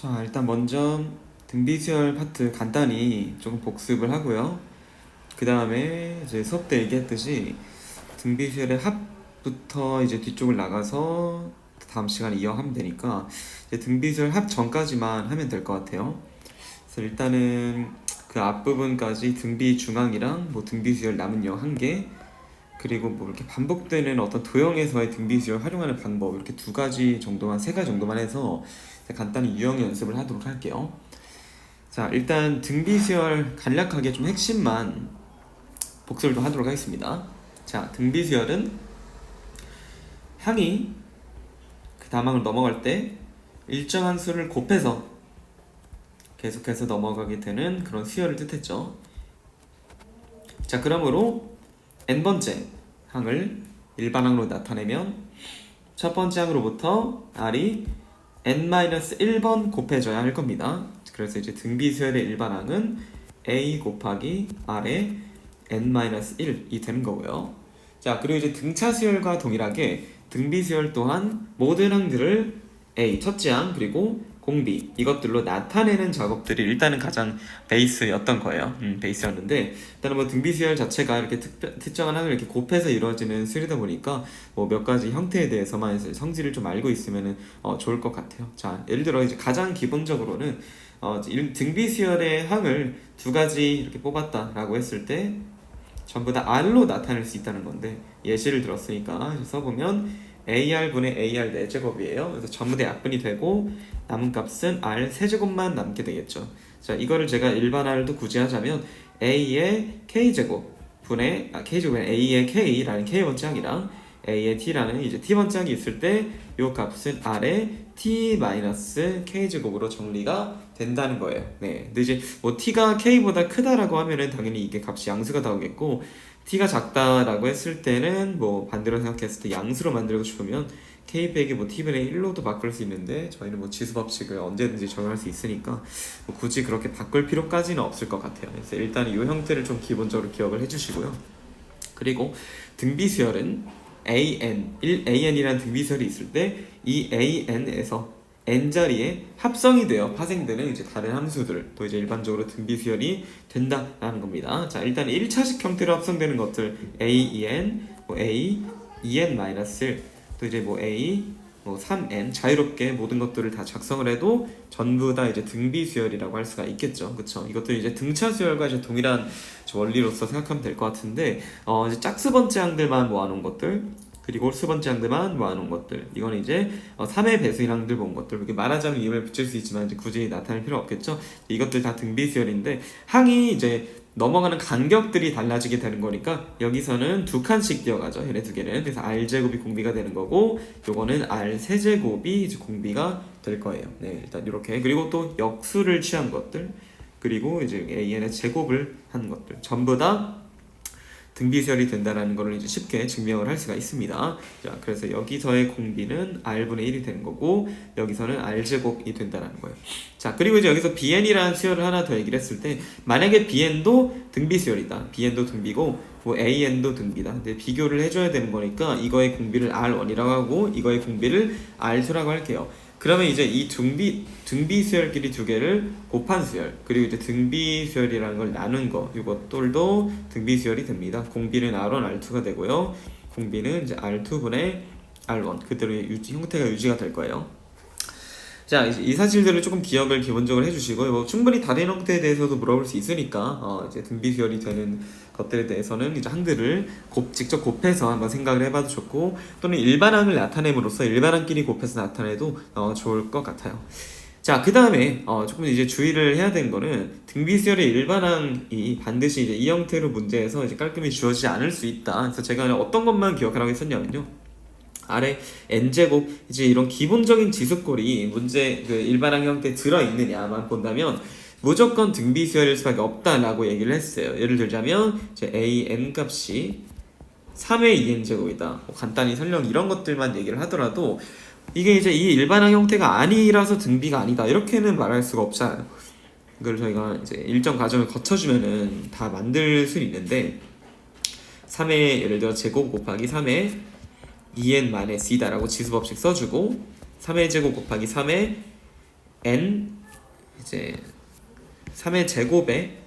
자, 일단 먼저 등비수열 파트 간단히 조금 복습을 하고요. 그 다음에 이제 수업 때 얘기했듯이 등비수열의 합부터 이제 뒤쪽을 나가서 다음 시간에 이어가면 되니까 이제 등비수열 합 전까지만 하면 될 것 같아요. 그래서 일단은 그 앞부분까지 등비 중앙이랑 뭐 등비수열 남은 영 한 개, 그리고 뭐 이렇게 반복되는 어떤 도형에서의 등비수열 활용하는 방법 이렇게 두 가지 정도만 세 가지 정도만 해서 간단히 유형 연습을 하도록 할게요. 자 일단 등비수열 간략하게 좀 핵심만 복습을 좀 하도록 하겠습니다. 자 등비수열은 항이 그 다망을 넘어갈 때 일정한 수를 곱해서 계속해서 넘어가게 되는 그런 수열을 뜻했죠. 자 그러므로 n 번째 항을 일반항으로 나타내면 첫 번째 항으로부터 r이 n-1번 곱해져야 할 겁니다. 그래서 이제 등비수열의 일반항은 a 곱하기 r의 n-1이 되는 거고요. 자 그리고 이제 등차수열과 동일하게 등비수열 또한 모든 항들을 a 첫째 항 그리고 공비 이것들로 나타내는 작업들이 일단은 가장 베이스였던 거예요. 음, 베이스였는데 일단은 뭐 등비수열 자체가 이렇게 특별, 특정한 항을 이렇게 곱해서 이루어지는 수열이다 보니까 뭐 몇 가지 형태에 대해서만 성질을 좀 알고 있으면은 어, 좋을 것 같아요. 자 예를 들어 이제 가장 기본적으로는 어, 이 등비수열의 항을 두 가지 이렇게 뽑았다라고 했을 때 전부 다 r로 나타낼 수 있다는 건데 예시를 들었으니까 써보면 AR분의 AR 4제곱이에요. 그래서 전부 다 약분이 되고 남은 값은 R 세제곱만 남게 되겠죠. 자, 이거를 제가 일반 R도 굳이 하자면 A의 K제곱 분의 아, K제곱은 A의 K라는 K번째 항이랑 A의 T라는 이제 T번째 항이 있을 때이 값은 R의 T 마이너스 K제곱으로 정리가 된다는 거예요. 네. 근데 이제 뭐 T가 K보다 크다라고 하면은 당연히 이게 값이 양수가 나오겠고 t가 작다라고 했을 때는 뭐 반대로 생각했을 때 양수로 만들고 싶으면 k 빼기 뭐 t분의 1로도 바꿀 수 있는데 저희는 뭐 지수 법칙을 언제든지 적용할 수 있으니까 뭐 굳이 그렇게 바꿀 필요까지는 없을 것 같아요. 그래서 일단 이 형태를 좀 기본적으로 기억을 해주시고요. 그리고 등비수열은 an 1 an이라는 등비수열이 있을 때 이 an에서 n 자리에 합성이 되어 파생되는 이제 다른 함수들 또 이제 일반적으로 등비 수열이 된다라는 겁니다. 자 일단 1차식 형태로 합성되는 것들 a, en, 뭐 a, en 마이너스 또 이제 뭐 a, 뭐 3n 자유롭게 모든 것들을 다 작성을 해도 전부 다 이제 등비 수열이라고 할 수가 있겠죠. 그렇죠? 이것도 이제 등차 수열과 이제 동일한 원리로서 생각하면 될 것 같은데 어 이제 짝수 번째 항들만 모아놓은 것들 그리고 수 번째 항들만 모아놓은 것들. 이거는 이제 어, 3의 배수인 항들 본 것들. 이렇게 말하자면 이름을 붙일 수 있지만 이제 굳이 나타낼 필요 없겠죠? 이것들 다 등비수열인데 항이 이제 넘어가는 간격들이 달라지게 되는 거니까 여기서는 두 칸씩 뛰어가죠. 얘네 두 개는. 그래서 r 제곱이 공비가 되는 거고 요거는 r 세제곱이 이제 공비가 될 거예요. 네 일단 이렇게. 그리고 또 역수를 취한 것들. 그리고 이제 an의 제곱을 한 것들. 전부 다 등비수열이 된다라는 것을 이제 쉽게 증명을 할 수가 있습니다. 자, 그래서 여기서의 공비는 r분의 1이 되는 거고 여기서는 r 제곱이 된다라는 거예요. 자, 그리고 이제 여기서 bn이라는 수열을 하나 더 얘기를 했을 때 만약에 bn도 등비수열이다. bn도 등비고 뭐 an도 등비다. 근데 비교를 해줘야 되는 거니까 이거의 공비를 r1이라고 하고 이거의 공비를 r2라고 할게요. 그러면 이제 이 등비 등비 수열끼리 두 개를 곱한 수열 그리고 이제 등비 수열이라는 걸 나눈 거 이것들도 등비 수열이 됩니다. 공비는 R1, R2가 되고요. 공비는 이제 R2 분의 R1 그대로 유지, 형태가 유지가 될 거예요. 자, 이 사실들을 조금 기억을 기본적으로 해주시고, 뭐 충분히 다른 형태에 대해서도 물어볼 수 있으니까, 어, 이제 등비 수열이 되는 것들에 대해서는 이제 항들을 곱, 직접 곱해서 한번 생각을 해봐도 좋고, 또는 일반항을 나타냄으로써 일반항끼리 곱해서 나타내도 어, 좋을 것 같아요. 자, 그 다음에 어, 조금 이제 주의를 해야 되는 거는 등비수열의 일반항이 반드시 이제 이 형태로 문제에서 이제 깔끔히 주어지지 않을 수 있다. 그래서 제가 어떤 것만 기억하라고 했었냐면요. 아래 n제곱 이제 이런 기본적인 지수꼴이 문제 그 일반항 형태에 들어 있느냐만 본다면 무조건 등비 수열일 수밖에 없다라고 얘기를 했어요. 예를 들자면 이제 a n 값이 3의 2n 제곱이다. 뭐 간단히 설령 이런 것들만 얘기를 하더라도 이게 이제 이 일반항 형태가 아니라서 등비가 아니다 이렇게는 말할 수가 없잖아요. 이걸 저희가 이제 일정 과정을 거쳐주면은 다 만들 수 있는데 3의 예를 들어 제곱 곱하기 3의 2n 만의 c다라고 지수 법칙 써주고 3의 제곱 곱하기 3의 n 이제 3의 제곱에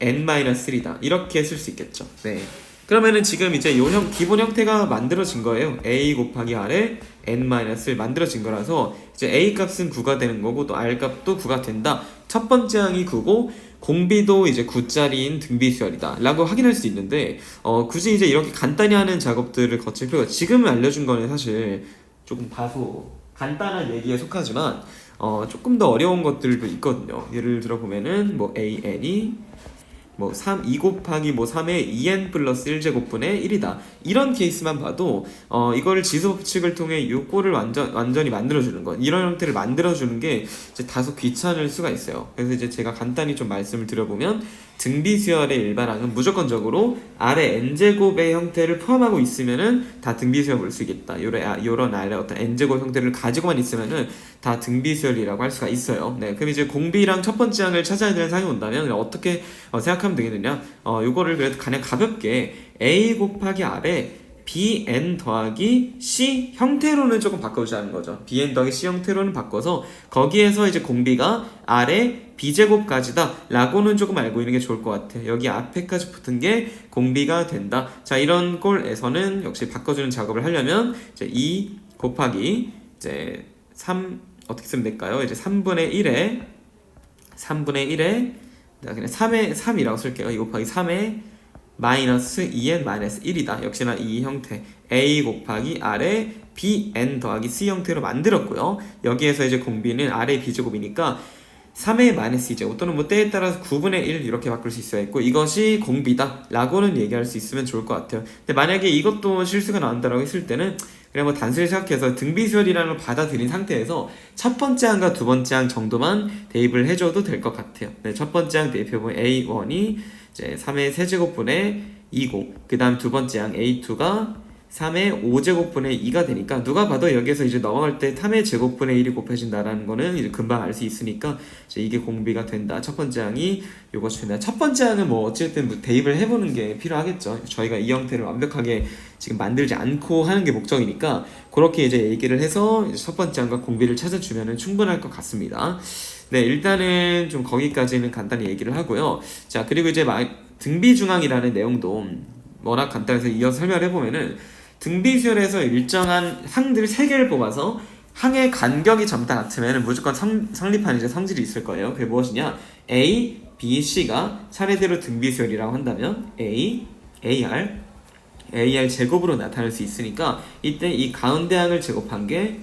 n-1이다 이렇게 쓸 수 있겠죠. 네. 그러면은 지금 이제 요형 기본 형태가 만들어진 거예요. a 곱하기 r에 n-를 만들어진 거라서 이제 a 값은 9가 되는 거고 또 r 값도 9가 된다. 첫 번째 항이 9고 공비도 이제 9짜리인 등비수열이다 라고 확인할 수 있는데 어, 굳이 이제 이렇게 간단히 하는 작업들을 거칠 필요가 지금 알려준 거는 사실 조금 다소 간단한 얘기에 속하지만 어, 조금 더 어려운 것들도 있거든요 예를 들어 보면은 뭐 an이 뭐 3, 2 곱하기 뭐 3의 2n 플러스 1제곱분의 1이다. 이런 케이스만 봐도 어 이거를 지수 법칙을 통해 요거를 완전 완전히 만들어 주는 것. 이런 형태를 만들어 주는 게 이제 다소 귀찮을 수가 있어요. 그래서 이제 제가 간단히 좀 말씀을 드려보면 등비수열의 일반항은 무조건적으로 아래 n제곱의 형태를 포함하고 있으면은 다 등비수열 볼 수 있겠다. 요런 아, 요런 아래 어떤 n제곱 형태를 가지고만 있으면은 다 등비수열이라고 할 수가 있어요. 네, 그럼 이제 공비랑 첫 번째 항을 찾아야 되는 상황이 온다면 어떻게 어, 생각하면 되겠느냐? 어, 요거를 그래도 그냥 가볍게 a 곱하기 r에 bn 더하기 c 형태로는 조금 바꿔주자는 거죠. bn 더하기 c 형태로는 바꿔서 거기에서 이제 공비가 r의 b제곱까지다 라고는 조금 알고 있는 게 좋을 것 같아요. 여기 앞에까지 붙은 게 공비가 된다. 자 이런 꼴에서는 역시 바꿔주는 작업을 하려면 이제 2 곱하기 이제 3 어떻게 쓰면 될까요? 이제 3분의 1에 3분의 1에 그냥 3에 3이라고 쓸게요. 2 곱하기 3에 마이너스 2n 마이너스 1이다. 역시나 이 형태 a 곱하기 r의 bn 더하기 c 형태로 만들었고요. 여기에서 이제 공비는 r의 b제곱이니까 3의 마이너스 2제곱 또는 뭐 때에 따라서 9분의 1 이렇게 바꿀 수 있어야 했고 이것이 공비다 라고는 얘기할 수 있으면 좋을 것 같아요. 근데 만약에 이것도 실수가 나온다라고 했을 때는 그냥 뭐 단순히 생각해서 등비수열이라는 걸 받아들인 상태에서 첫 번째 항과 두 번째 항 정도만 대입을 해줘도 될 것 같아요. 네, 첫 번째 항 대입해보면 A1이 이제 3의 세제곱분의 2고 그 다음 두 번째 항 A2가 3의 5제곱분의 2가 되니까 누가 봐도 여기서 이제 넘어갈 때 3의 제곱분의 1이 곱해진다라는 거는 이제 금방 알 수 있으니까 이제 이게 공비가 된다. 첫 번째 항이 요것이 된다. 첫 번째 항은 뭐 어쨌든 뭐 대입을 해보는 게 필요하겠죠. 저희가 이 형태를 완벽하게 지금 만들지 않고 하는 게 목적이니까 그렇게 이제 얘기를 해서 이제 첫 번째 항과 공비를 찾아주면은 충분할 것 같습니다. 네, 일단은 좀 거기까지는 간단히 얘기를 하고요. 자, 그리고 이제 마, 등비중앙이라는 내용도 워낙 간단해서 이어서 설명을 해보면은 등비수열에서 일정한 항들 3개를 뽑아서 항의 간격이 전부 다 같으면 무조건 성, 성립하는 이제 성질이 있을 거예요. 그게 무엇이냐? A, B, C가 차례대로 등비수열이라고 한다면 A, AR, AR 제곱으로 나타낼 수 있으니까 이때 이 가운데 항을 제곱한 게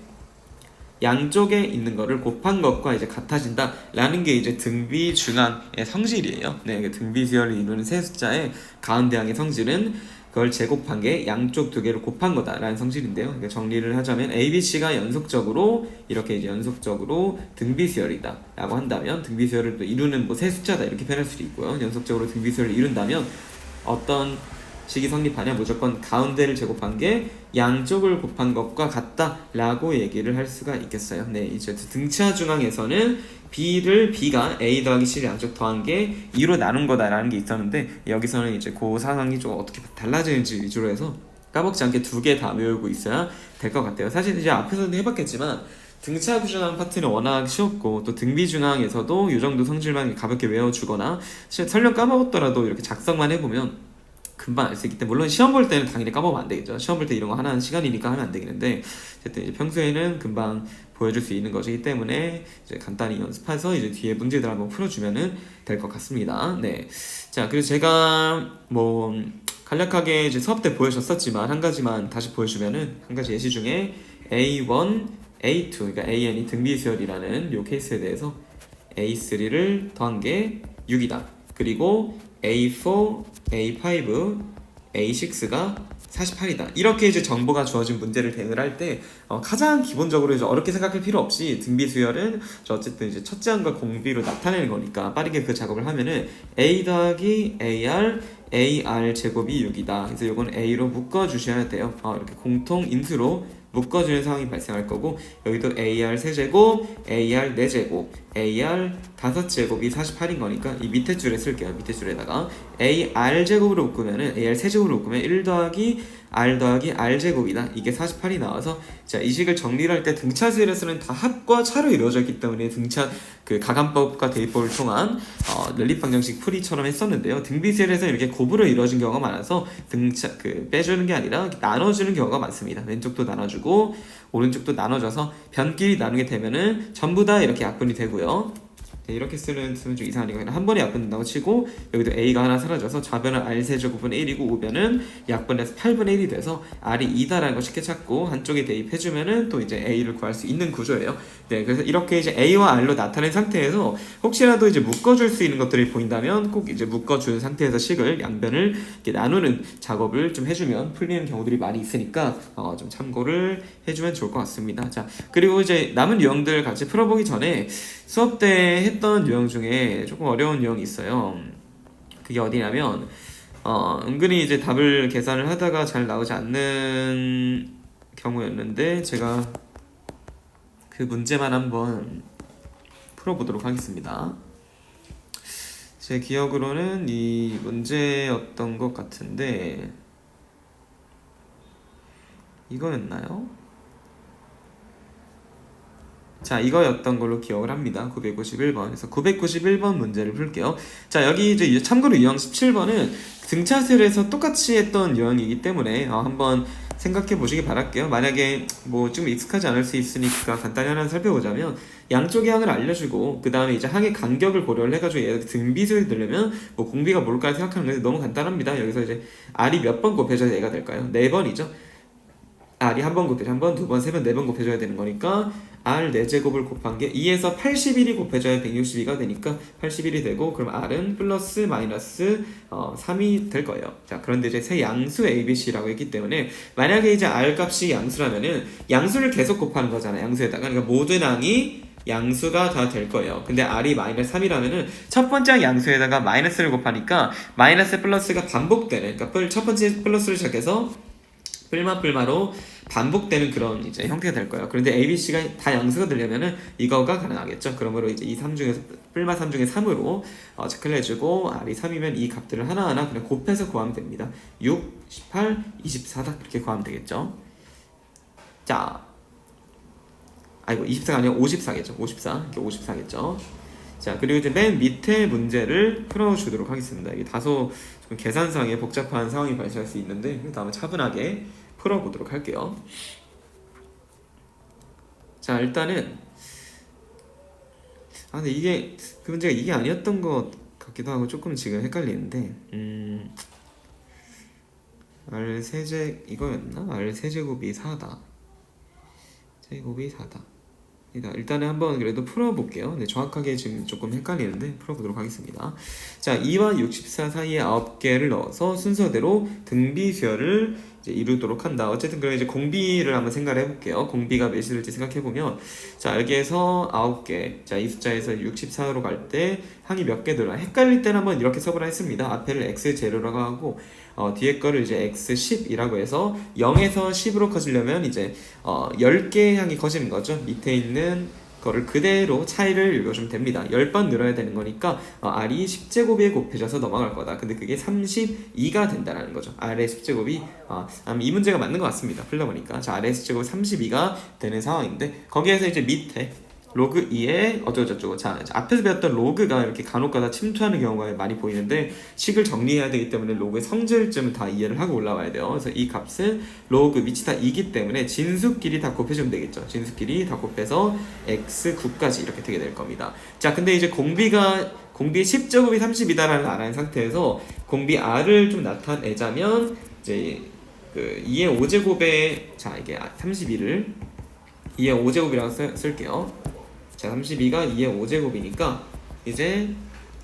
양쪽에 있는 거를 곱한 것과 이제 같아진다 라는 게 이제 등비 중앙의 성질이에요. 네, 그 등비 수열을 이루는 세 숫자의 가운데 항의 성질은 그걸 제곱한 게 양쪽 두 개를 곱한 거다라는 성질인데요. 그러니까 정리를 하자면 A, B, C가 연속적으로 이렇게 이제 연속적으로 등비 수열이다라고 한다면 등비 수열을 또 이루는 뭐 세 숫자다 이렇게 표현할 수도 있고요. 연속적으로 등비 수열을 이룬다면 어떤 식이 성립하냐 무조건 가운데를 제곱한 게 양쪽을 곱한 것과 같다라고 얘기를 할 수가 있겠어요. 네, 이제 등차 중앙에서는 b를 b가 a 더하기 c를 양쪽 더한 게 2로 나눈 거다라는 게 있었는데 여기서는 이제 그 상황이 좀 어떻게 달라지는지 위주로 해서 까먹지 않게 두 개 다 외우고 있어야 될 것 같아요. 사실 이제 앞에서도 해봤겠지만 등차 중앙 파트는 워낙 쉬웠고 또 등비 중앙에서도 이 정도 성질만 가볍게 외워주거나 설령 까먹었더라도 이렇게 작성만 해보면 금방 알 수 있기 때문에 물론 시험 볼 때는 당연히 까먹으면 안 되겠죠. 시험 볼 때 이런 거 하나는 시간이니까 하면 안 되겠는데 어쨌든 이제 평소에는 금방 보여줄 수 있는 것이기 때문에 이제 간단히 연습해서 이제 뒤에 문제들 한번 풀어주면은 될 것 같습니다. 네. 자 그리고 제가 뭐 간략하게 이제 수업 때 보여줬었지만 한 가지만 다시 보여주면은 한 가지 예시 중에 A1, A2 그러니까 AN이 등비수열이라는 요 케이스에 대해서 A3를 더한 게 6이다. 그리고 A4, A5, A6가 48이다. 이렇게 이제 정보가 주어진 문제를 대응을 할때 어, 가장 기본적으로 이제 어렵게 생각할 필요 없이 등비 수열은 어쨌든 이제 첫째 항과 공비로 나타내는 거니까 빠르게 그 작업을 하면은 A 더하기 AR AR 제곱이 6이다. 그래서 이건 A로 묶어 주셔야 돼요. 어, 이렇게 공통 인수로 묶어주는 상황이 발생할 거고 여기도 AR 세제곱, AR 4제곱, AR 5제곱이 48인 거니까 이 밑에 줄에 쓸게요. 밑에 줄에다가 AR 제곱으로 묶으면은 AR 세제곱으로 묶으면 1 더하기 r 더하기 r 제곱이다. 이게 48이 나와서 자, 이 식을 정리를 할 때 등차수열에서는 다 합과 차로 이루어져 있기 때문에 등차 그 가감법과 대입법을 통한 어, 연립방정식 풀이처럼 했었는데요. 등비수열에서 이렇게 곱으로 이루어진 경우가 많아서 등차 그 빼주는 게 아니라 나눠주는 경우가 많습니다. 왼쪽도 나눠주고 오른쪽도 나눠줘서 변끼리 나누게 되면은 전부 다 이렇게 약분이 되고요. 네, 이렇게 쓰는 쓰면 좀 이상하니까 그냥 한 번에 약분된다고 치고 여기도 a가 하나 사라져서 좌변은 r 세제곱분의 1이고 우변은 약분해서 8분의 1이 돼서 r이 2다라는 걸 쉽게 찾고 한쪽에 대입해주면은 또 이제 a를 구할 수 있는 구조예요. 네, 그래서 이렇게 이제 a와 r로 나타낸 상태에서 혹시라도 이제 묶어줄 수 있는 것들이 보인다면 꼭 이제 묶어준 상태에서 식을 양변을 나누는 작업을 좀 해주면 풀리는 경우들이 많이 있으니까 어, 좀 참고를 해주면 좋을 것 같습니다. 자, 그리고 이제 남은 유형들 같이 풀어보기 전에 수업 때 했던 유형 중에 조금 어려운 유형이 있어요. 그게 어디냐면 어, 은근히 이제 답을 계산을 하다가 잘 나오지 않는 경우였는데 제가 그 문제만 한번 풀어보도록 하겠습니다. 제 기억으로는 이 문제였던 것 같은데 이거였나요? 자, 이거였던 걸로 기억을 합니다. 991번. 그래서 991번 문제를 풀게요. 자, 여기 이제 참고로 유형 17번은 등차셀에서 똑같이 했던 유형이기 때문에 어, 한번 생각해 보시기 바랄게요. 만약에 뭐 좀 익숙하지 않을 수 있으니까 간단히 하나 살펴보자면 양쪽의 항을 알려주고 그 다음에 이제 항의 간격을 고려를 해가지고 얘 등비수를 들려면 뭐 공비가 뭘까 생각하는 건데 너무 간단합니다. 여기서 이제 r이 몇 번 곱해져야 얘가 될까요? 네 번이죠. R이 한 번 곱해져 한 번, 두 번, 세 번, 네 번 곱해져야 되는 거니까 r 4제곱을 곱한 게 2에서 81이 곱해져야 162가 되니까 81이 되고 그럼 r은 플러스 마이너스 어, 3이 될 거예요. 자 그런데 이제 세 양수 a, b, c라고 했기 때문에 만약에 이제 r 값이 양수라면은 양수를 계속 곱하는 거잖아요. 양수에다가 그러니까 모든 항이 양수가 다 될 거예요. 근데 r이 마이너스 3이라면은 첫 번째 양수에다가 마이너스를 곱하니까 마이너스 플러스가 반복되는 그러니까 첫 번째 플러스를 시작해서 뿔마 뿔마로 반복되는 그런 이제 형태가 될 거예요. 그런데 A, B, C가 다 양수가 되려면은 이거가 가능하겠죠. 그러므로 이제 이3 중에서 뿔마 3 중에 3으로 어, 체크를 해주고 R이 3이면 이 값들을 하나하나 그냥 곱해서 구하면 됩니다. 6, 18, 24다 그렇게 구하면 되겠죠. 자, 아이고 24가 아니라 54겠죠. 54 이게 54겠죠. 자 그리고 이제 맨 밑에 문제를 풀어주도록 하겠습니다. 이게 다소 좀 계산상에 복잡한 상황이 발생할 수 있는데 그 다음에 차분하게 풀어보도록 할게요. 자 일단은 아 근데 이게 그 문제가 이게 아니었던 것 같기도 하고 조금 지금 헷갈리는데 음 R 세제 이거였나? R 세제곱이 4다. 제곱이 4다. 일단은 한번 그래도 풀어볼게요. 네, 정확하게 지금 조금 헷갈리는데 풀어보도록 하겠습니다. 자, 2와 64 사이에 9개를 넣어서 순서대로 등비수열을 이루도록 한다. 어쨌든 그럼 이제 공비를 한번 생각을 해볼게요. 공비가 몇이 될지 생각해보면 자, 여기에서 9개. 자, 이 숫자에서 64로 갈 때 항이 몇 개 들어가. 헷갈릴 때는 한번 이렇게 써보라 했습니다. 앞에를 x 제로라고 하고 어, 뒤에 거를 이제 x10이라고 해서 0에서 10으로 커지려면 이제 어, 10개 향이 커지는 거죠. 밑에 있는 거를 그대로 차이를 읽어주면 됩니다. 10번 늘어야 되는 거니까 어, r이 10제곱에 곱해져서 넘어갈 거다. 근데 그게 32가 된다는 거죠. r의 10제곱이 어, 이 문제가 맞는 것 같습니다. 풀려보니까 자 r의 10제곱 32가 되는 상황인데 거기에서 이제 밑에 로그 2에 어쩌고저쩌고 자 앞에서 배웠던 로그가 이렇게 간혹가다 침투하는 경우가 많이 보이는데 식을 정리해야 되기 때문에 로그의 성질쯤을 다 이해를 하고 올라와야 돼요. 그래서 이 값은 로그 밑이 다 2기 때문에 진수끼리 다 곱해주면 되겠죠. 진수끼리 다 곱해서 x9까지 이렇게 되게 될 겁니다. 자 근데 이제 공비가 공비 10제곱이 32다라는 알아낸 상태에서 공비 r을 좀 나타내자면 이제 그 2의 5제곱에 자 이게 32를 2의 5제곱이라고 쓸게요 자 32가 2의 5제곱이니까 이제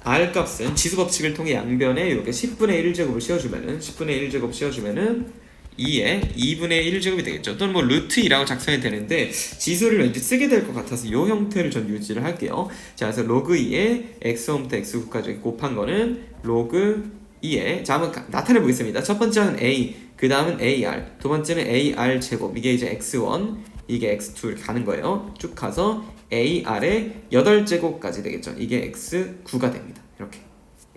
r 값은 지수 법칙을 통해 양변에 이렇게 10분의 1제곱을 씌워주면은 10분의 1제곱 씌워주면은 2에 2분의 1제곱이 되겠죠. 또는 뭐 루트 2라고 작성이 되는데 지수를 왠지 쓰게 될 것 같아서 이 형태를 전 유지를 할게요. 자 그래서 로그 2에 x5부터 x9까지 곱한 거는 로그 2에 자 한번 나타내 보겠습니다. 첫 번째는 a 그 다음은 ar 두 번째는 ar 제곱 이게 이제 x1 이게 x2 이렇게 가는 거예요. 쭉 가서 AR의 8제곱까지 되겠죠. 이게 X9가 됩니다. 이렇게.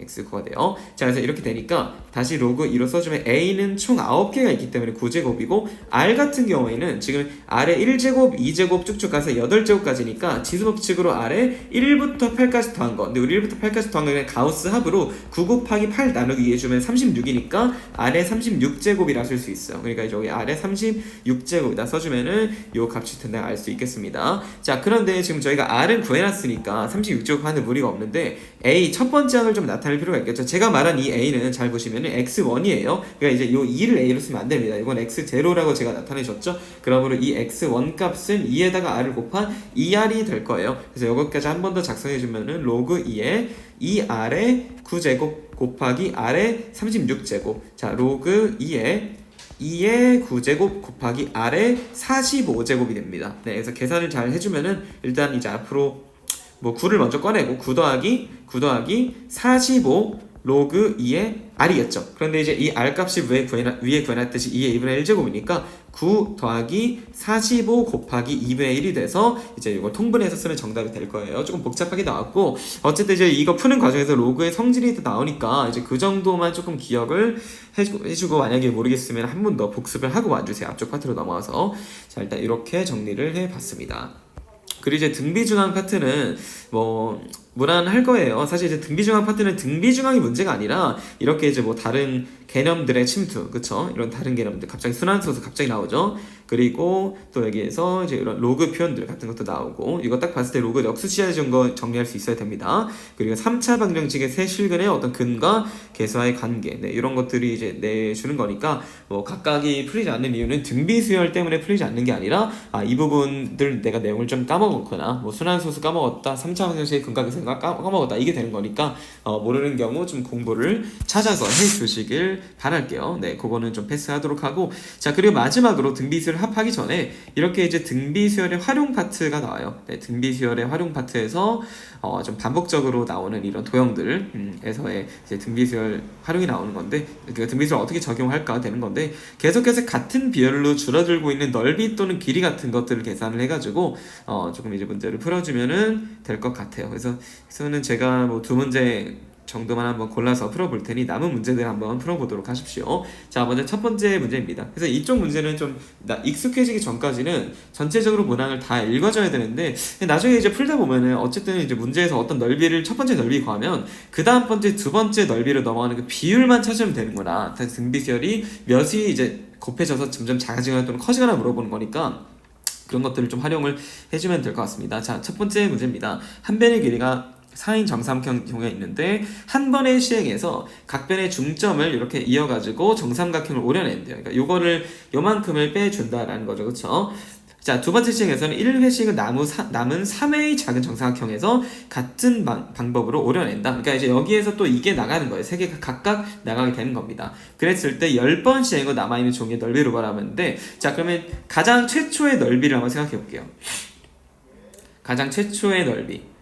x9가 돼요. 자, 그래서 이렇게 되니까 다시 로그 2로 써주면 a는 총 9개가 있기 때문에 9제곱이고 r 같은 경우에는 지금 r에 1제곱, 2제곱 쭉쭉 가서 8제곱까지니까 지수법칙으로 r에 1부터 8까지 더한 거. 근데 우리 1부터 8까지 더한 거는 가우스 합으로 9 곱하기 8 나누기 2 해주면 36이니까 r에 36제곱이라 쓸 수 있어요. 그러니까 여기 r에 36제곱이다 써주면은 요 값이 된다 알 수 있겠습니다. 자, 그런데 지금 저희가 r은 구해놨으니까 36제곱 하는 무리가 없는데 a 첫 번째 항을 좀 나타낼 필요가 있겠죠. 제가 말한 이 a는 잘 보시면 은 x1이에요. 그러니까 이제 요 2를 a로 쓰면 안 됩니다. 이건 x0라고 제가 나타내줬죠. 그러므로 이 x1 값은 2에다가 r을 곱한 2r이 될 거예요. 그래서 이것까지 한 번 더 작성해 주면은 로그 2에 2r의 9제곱 곱하기 r의 36제곱. 자, 로그 2에 2의 9제곱 곱하기 r의 45제곱이 됩니다. 네, 그래서 계산을 잘 해주면은 일단 이제 앞으로 뭐 9를 먼저 꺼내고 9 더하기 9 더하기 45 로그 2의 r이겠죠. 그런데 이제 이 r 값이 위에, 구해놨, 위에 구해놨듯이 2의 2분의 1제곱이니까 9 더하기 45 곱하기 2분의 1이 돼서 이제 이걸 통분해서 쓰는 정답이 될 거예요. 조금 복잡하게 나왔고 어쨌든 이제 이거 푸는 과정에서 로그의 성질이 나오니까 이제 그 정도만 조금 기억을 해주고, 해주고 만약에 모르겠으면 한 번 더 복습을 하고 와주세요. 앞쪽 파트로 넘어와서 자 일단 이렇게 정리를 해봤습니다. 그리고 이제 등비중앙 파트는 뭐 무난할 거예요. 사실 이제 등비중앙 파트는 등비중앙이 문제가 아니라 이렇게 이제 뭐 다른 개념들의 침투, 그쵸? 이런 다른 개념들 갑자기 순환수에서 갑자기 나오죠. 그리고 또 여기에서 이제 이런 로그 표현들 같은 것도 나오고 이거 딱 봤을 때 로그 역수 취하준 거 정리할 수 있어야 됩니다. 그리고 3차 방정식의 세 실근의 어떤 근과 계수와의 관계, 네, 이런 것들이 이제 내주는 거니까 뭐 각각이 풀리지 않는 이유는 등비 수열 때문에 풀리지 않는 게 아니라 아, 이 부분들 내가 내용을 좀 까먹었거나 뭐 순환소수 까먹었다, 3차 방정식의 근과 계수가 까먹었다 이게 되는 거니까 어, 모르는 경우 좀 공부를 찾아서 해 주시길 바랄게요. 네, 그거는 좀 패스하도록 하고 자 그리고 마지막으로 등비수열 합하기 전에 이렇게 이제 등비수열의 활용 파트가 나와요. 네, 등비수열의 활용 파트에서 어, 좀 반복적으로 나오는 이런 도형들에서의 이제 등비수열 활용이 나오는 건데 그 등비수열 어떻게 적용할까 되는 건데 계속해서 같은 비열로 줄어들고 있는 넓이 또는 길이 같은 것들을 계산을 해가지고 어, 조금 이제 문제를 풀어주면은 될 것 같아요. 그래서 그래서는 제가 뭐 두 문제 정도만 한번 골라서 풀어볼 테니 남은 문제들 한번 풀어보도록 하십시오. 자, 먼저 첫 번째 문제입니다. 그래서 이쪽 문제는 좀 나- 익숙해지기 전까지는 전체적으로 문항을 다 읽어줘야 되는데 나중에 이제 풀다 보면은 어쨌든 이제 문제에서 어떤 넓이를 첫 번째 넓이 구하면 그 다음 번째 두 번째 넓이로 넘어가는 그 비율만 찾으면 되는구나. 등비수열이 몇이 이제 곱해져서 점점 작아지거나 또는 커지거나 물어보는 거니까 그런 것들을 좀 활용을 해주면 될 것 같습니다. 자, 첫 번째 문제입니다. 한 변의 길이가 4인 정삼각형이 있는데 한 번의 시행에서 각 변의 중점을 이렇게 이어가지고 정삼각형을 오려낸대요. 그러니까 요거를 요만큼을 빼준다라는 거죠. 그렇죠? 자, 두 번째 시행에서는 1회 시행은 남은, 사, 남은 3회의 작은 정사각형에서 같은 방, 방법으로 오려낸다. 그러니까 이제 여기에서 또 이게 나가는 거예요. 세 개가 각각 나가게 되는 겁니다. 그랬을 때 10번 시행으로 남아있는 종의 넓이를 말하는데, 자, 그러면 가장 최초의 넓이를 한번 생각해 볼게요. 가장 최초의 넓이.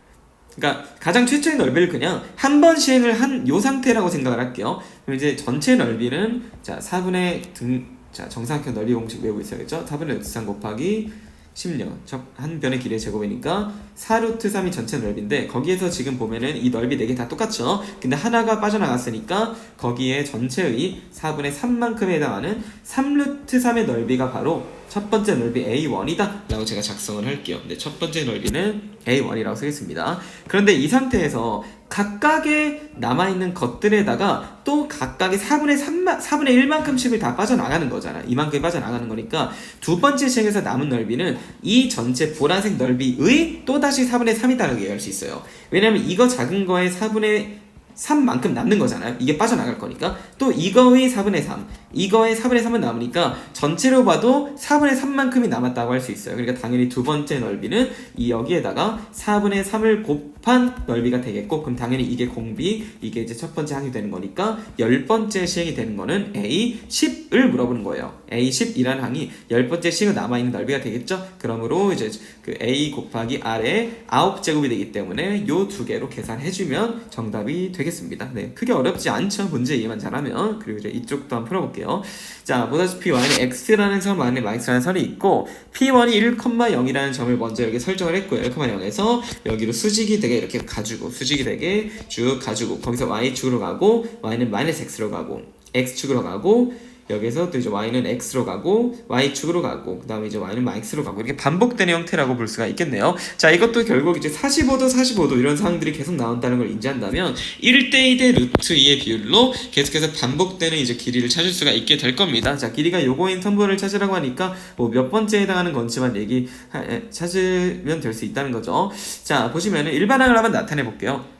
그러니까 가장 최초의 넓이를 그냥 한 번 시행을 한 요 상태라고 생각을 할게요. 그럼 이제 전체 넓이는 자 4분의 등, 자 정사각형 넓이 공식 외우고 있어야겠죠? 4분의 루트 3 곱하기 16. 한 변의 길이의 제곱이니까 4루트 3이 전체 넓이인데 거기에서 지금 보면은 이 넓이 4개 다 똑같죠? 근데 하나가 빠져나갔으니까 거기에 전체의 4분의 3만큼에 해당하는 3루트 3의 넓이가 바로 첫 번째 넓이 A1이다 라고 제가 작성을 할게요. 근데 첫 번째 넓이는 A1이라고 쓰겠습니다. 그런데 이 상태에서 각각의 남아있는 것들에다가 또 각각의 4분의 3만, 4분의 1만큼씩을 다 빠져나가는 거잖아. 이만큼이 빠져나가는 거니까 두 번째 시행에서 남은 넓이는 이 전체 보라색 넓이의 또다시 4분의 3이다라고 얘기할 수 있어요. 왜냐면 이거 작은 거에 4분의 3만큼 남는 거잖아요. 이게 빠져나갈 거니까. 또 이거의 4분의 3, 이거의 4분의 3은 남으니까 전체로 봐도 4분의 3만큼이 남았다고 할 수 있어요. 그러니까 당연히 두 번째 넓이는 이 여기에다가 4분의 3을 곱한 넓이가 되겠고, 그럼 당연히 이게 공비, 이게 이제 첫 번째 항이 되는 거니까 열 번째 시행이 되는 거는 A 10을 물어보는 거예요. A 10이라는 항이 열 번째 시행은 남아 있는 넓이가 되겠죠. 그러므로 이제 그 A 곱하기 R의 9 제곱이 되기 때문에 요 두 개로 계산해주면 정답이 되겠습니다. 되겠습니다. 네, 크게 어렵지 않죠. 문제 이해만 잘하면. 그리고 이제 이쪽도 한번 풀어볼게요. 자, 보다시피 y는 x라는 선, y는 x라는 선이 있고 p1이 1,0이라는 점을 먼저 이렇게 설정을 했고요. 1,0에서 여기로 수직이 되게 이렇게 가지고 수직이 되게 쭉 가지고 거기서 y축으로 가고 y는 마이너스 x로 가고 x축으로 가고 여기서 또 이제 y는 x로 가고 y축으로 가고 그 다음에 이제 y는 x로 가고 이렇게 반복되는 형태라고 볼 수가 있겠네요. 자 이것도 결국 이제 45도 45도 이런 상황들이 계속 나온다는 걸 인지한다면 1대2 대 루트 2의 비율로 계속해서 반복되는 이제 길이를 찾을 수가 있게 될 겁니다. 자 길이가 요거인 텀블을 찾으라고 하니까 뭐 몇 번째에 해당하는 건지만 얘기 찾으면 될 수 있다는 거죠. 자 보시면은 일반항을 한번 나타내 볼게요.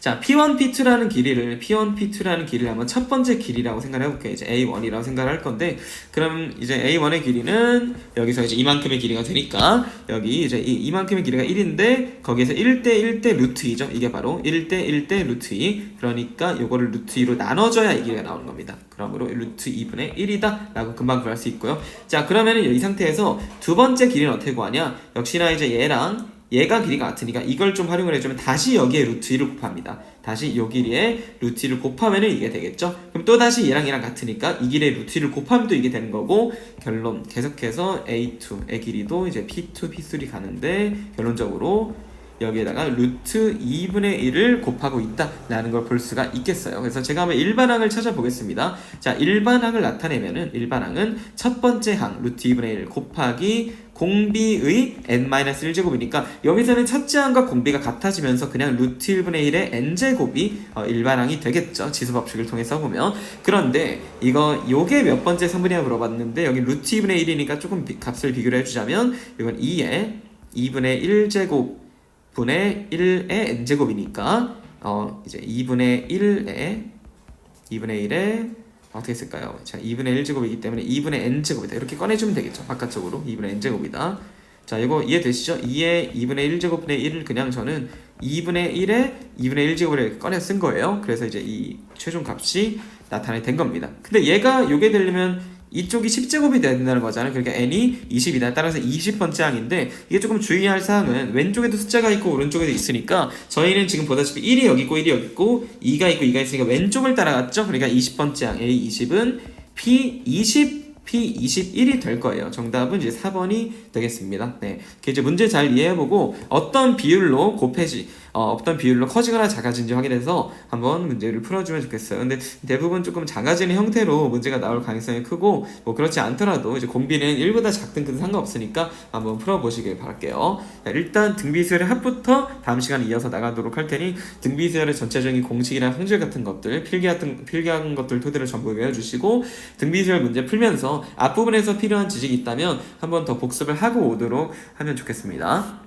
자, P1, P2라는 길이를 P1, P2라는 길이를 한번 첫 번째 길이라고 생각을 해볼게요. 이제 A1이라고 생각을 할 건데, 그럼 이제 A1의 길이는 여기서 이제 이만큼의 길이가 되니까 여기 이제 이, 이만큼의 길이가 1인데 거기에서 1대 1대 루트 2죠. 이게 바로 1대 1대 루트 2. 그러니까 요거를 루트 2로 나눠줘야 이 길이가 나오는 겁니다. 그러므로 루트 2분의 1이다 라고 금방 구할 수 있고요. 자, 그러면은 이 상태에서 두 번째 길이는 어떻게 구하냐? 역시나 이제 얘랑 얘가 길이가 같으니까 이걸 좀 활용을 해주면 다시 여기에 루트 2를 곱합니다. 다시 요 길이에 루트 2를 곱하면은 이게 되겠죠? 그럼 또 다시 얘랑 얘랑 같으니까 이 길이에 루트 2를 곱하면 또 이게 되는 거고 결론 계속해서 A2의 길이도 이제 P2, P3 가는데 결론적으로 여기에다가 루트 2분의 1을 곱하고 있다라는 걸 볼 수가 있겠어요. 그래서 제가 한번 일반항을 찾아보겠습니다. 자, 일반항을 나타내면은 일반항은 첫 번째 항 루트 2분의 1 곱하기 공비의 n-1제곱이니까 여기서는 첫째 항과 공비가 같아지면서 그냥 루트 1분의 1의 n제곱이 어, 일반항이 되겠죠. 지수법칙을 통해서 보면 그런데 이거 요게 몇 번째 선분이냐 물어봤는데 여기 루트 2분의 1이니까 조금 비- 값을 비교를 해주자면 이건 2에 2분의 1제곱 분의 1의 n제곱이니까 어 이제 2분의 1에 2분의 1에 어떻게 쓸까요? 자 2분의 1제곱이기 때문에 2분의 n제곱이다. 이렇게 꺼내주면 되겠죠. 바깥쪽으로 2분의 n제곱이다. 자 이거 이해되시죠? 2의 2분의 1제곱분의 1을 그냥 저는 2분의 1에 2분의 1제곱을 이렇게 꺼내 쓴 거예요. 그래서 이제 이 최종 값이 나타내 된 겁니다. 근데 얘가 요게 되려면 이쪽이 10제곱이 된다는 거잖아요. 그러니까 n이 20이다. 따라서 20번째 항인데 이게 조금 주의할 사항은 왼쪽에도 숫자가 있고 오른쪽에도 있으니까 저희는 지금 보다시피 1이 여기 있고 1이 여기 있고 2가 있고 2가 있으니까 왼쪽을 따라갔죠. 그러니까 20번째 항 A20은 P20 P21이 될 거예요. 정답은 이제 4번이 되겠습니다. 네. 이제 문제 잘 이해해보고 어떤 비율로 곱해지, 어, 어떤 비율로 커지거나 작아진지 확인해서 한번 문제를 풀어주면 좋겠어요. 근데 대부분 조금 작아지는 형태로 문제가 나올 가능성이 크고 뭐 그렇지 않더라도 이제 공비는 1보다 작든 크든 상관없으니까 한번 풀어보시길 바랄게요. 자, 일단 등비수열의 합부터 다음 시간에 이어서 나가도록 할 테니 등비수열의 전체적인 공식이나 성질 같은 것들, 필기 같은 필기한 것들 토대로 전부 외워주시고 등비수열 문제 풀면서 앞부분에서 필요한 지식이 있다면 한번 더 복습을 하고 오도록 하면 좋겠습니다.